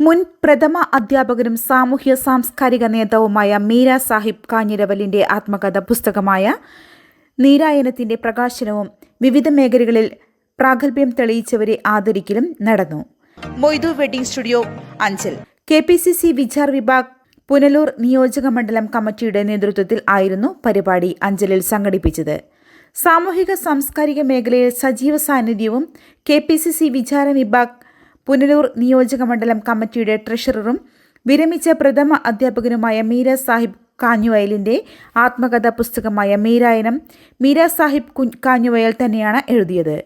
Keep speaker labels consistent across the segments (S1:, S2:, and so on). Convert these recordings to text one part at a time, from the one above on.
S1: മുൻ പ്രഥമ അധ്യാപകനും സാമൂഹ്യ സാംസ്കാരിക നേതാവുമായ മീര സാഹിബ് കാഞ്ഞിരവലിന്റെ ആത്മകഥ പുസ്തകമായ നീരായനത്തിന്റെ പ്രകാശനവും വിവിധ മേഖലകളിൽ പ്രാഗൽഭ്യം തെളിയിച്ചവരെ ആദരിക്കലും നടന്നു. Moidu wedding studio Anchal. K P C C Vichar Vibhag Punalur നിയോജക മണ്ഡലം കമ്മിറ്റിയുടെ നേതൃത്വത്തിൽ ആയിരുന്നു പരിപാടി അഞ്ചലിൽ സംഘടിപ്പിച്ചത്. സാമൂഹിക സാംസ്കാരിക മേഖലയിൽ സജീവ സാന്നിധ്യവും K P C C Vichara Vibhag Punalur നിയോജക മണ്ഡലം കമ്മിറ്റിയുടെ ട്രഷററും വിരമിച്ച പ്രഥമ അധ്യാപകനുമായ മീര സാഹിബ് കാഞ്ഞുവയലിന്റെ ആത്മകഥാ പുസ്തകമായ മീരായനം മീര സാഹിബ് കു കാഞ്ഞുവയൽ തന്നെയാണ് എഴുതിയത്.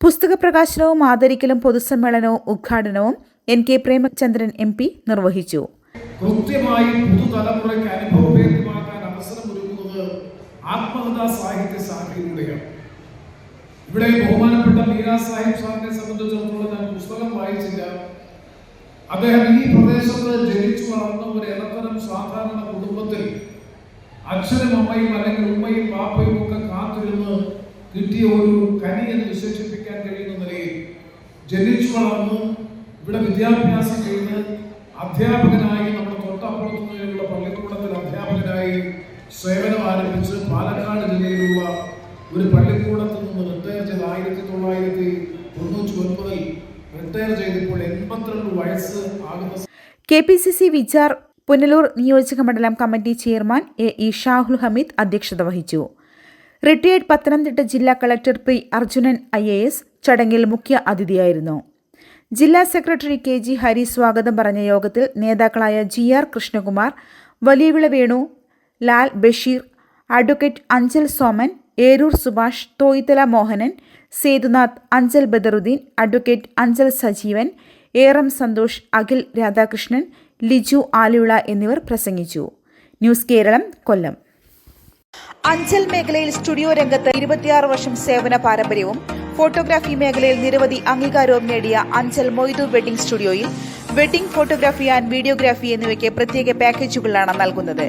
S1: പുസ്തക പ്രകാശനവും ആദരിക്കലും പൊതുസമ്മേളനവും ഉദ്ഘാടനവും N K Premachandran M P നിർവഹിച്ചു.
S2: കൃത്യമായി പുതുതലമുറയ്ക്ക് അനുഭവവേദ്യമാക്കാൻ അവസരമൊരുക്കുന്നത് ആത്മകഥാ സാഹിത്യ ഇവിടെ ബഹുമാനപ്പെട്ട മീരാ സാഹിബ് സാറിനെ സംബന്ധിച്ചിടത്തോളം ഞാൻ പുസ്തകം വായിച്ചില്ല. അദ്ദേഹം ഈ പ്രദേശത്ത് ജനിച്ചു വളർന്ന ഒരു ഇടത്തരം സാധാരണ കുടുംബത്തിൽ അച്ഛനും അമ്മയും അല്ലെങ്കിൽ ഉമ്മയും പാപ്പയും ഒക്കെ കാത്തിരുന്ന് കിട്ടിയ ഒരു കനി എന്ന് വിശേഷിപ്പിക്കാൻ കഴിയുന്ന നിലയിൽ ജനിച്ചു വളർന്ന് ഇവിടെ വിദ്യാഭ്യാസം ചെയ്ത് അധ്യാപകനായി നമ്മുടെ തൊട്ടപ്പുറത്തു നിന്നുള്ള പള്ളിക്കൂടത്തിൽ അധ്യാപകനായി സേവനം ആരംഭിച്ച് പാലക്കാട് ജില്ലയിലുള്ള ഒരു പള്ളിക്കൂടത്തിൽ നിന്ന് റിട്ടയർ ചെയ്ത് ആയിരത്തി തൊള്ളായിരത്തി തൊണ്ണൂറ്റി ഒൻപതിൽ റിട്ടയർ ചെയ്തപ്പോൾ എൺപത്തിരണ്ട് വയസ്സ് ആകുന്ന
S1: K P C C Vichar Punalur നിയോജക മണ്ഡലം committee chairman A E Shahul Hameed അധ്യക്ഷത വഹിച്ചു. റിട്ടയേർഡ് പത്തനംതിട്ട ജില്ലാ collector P Arjunan I A S ചടങ്ങിൽ മുഖ്യ അതിഥിയായിരുന്നു. ജില്ലാ സെക്രട്ടറി കെ ജി ഹരി സ്വാഗതം പറഞ്ഞ യോഗത്തിൽ നേതാക്കളായ G R Krishnakumar Valiyavila Venu Lal Basheer advocate Anchal Soman Eroor Subhash Thoyithala Mohanan Sethunath Anchal Badaruddin advocate Anchal Sajeevan Eram Santhosh Akhil Radhakrishnan Liju Alula എന്നിവർ പ്രസംഗിച്ചു. News Keralam കൊല്ലം. അഞ്ചൽ മേഖലയിൽ സ്റ്റുഡിയോ രംഗത്ത് ഇരുപത്തിയാറ് വർഷം സേവന പാരമ്പര്യവും ഫോട്ടോഗ്രാഫി മേഖലയിൽ നിരവധി അംഗീകാരവും നേടിയ അഞ്ചൽ മൊയ്തു വെഡിംഗ് സ്റ്റുഡിയോയിൽ വെഡിംഗ് ഫോട്ടോഗ്രാഫി ആൻഡ് വീഡിയോഗ്രാഫി എന്നിവയ്ക്ക് പ്രത്യേക പാക്കേജുകളാണ് നൽകുന്നത്.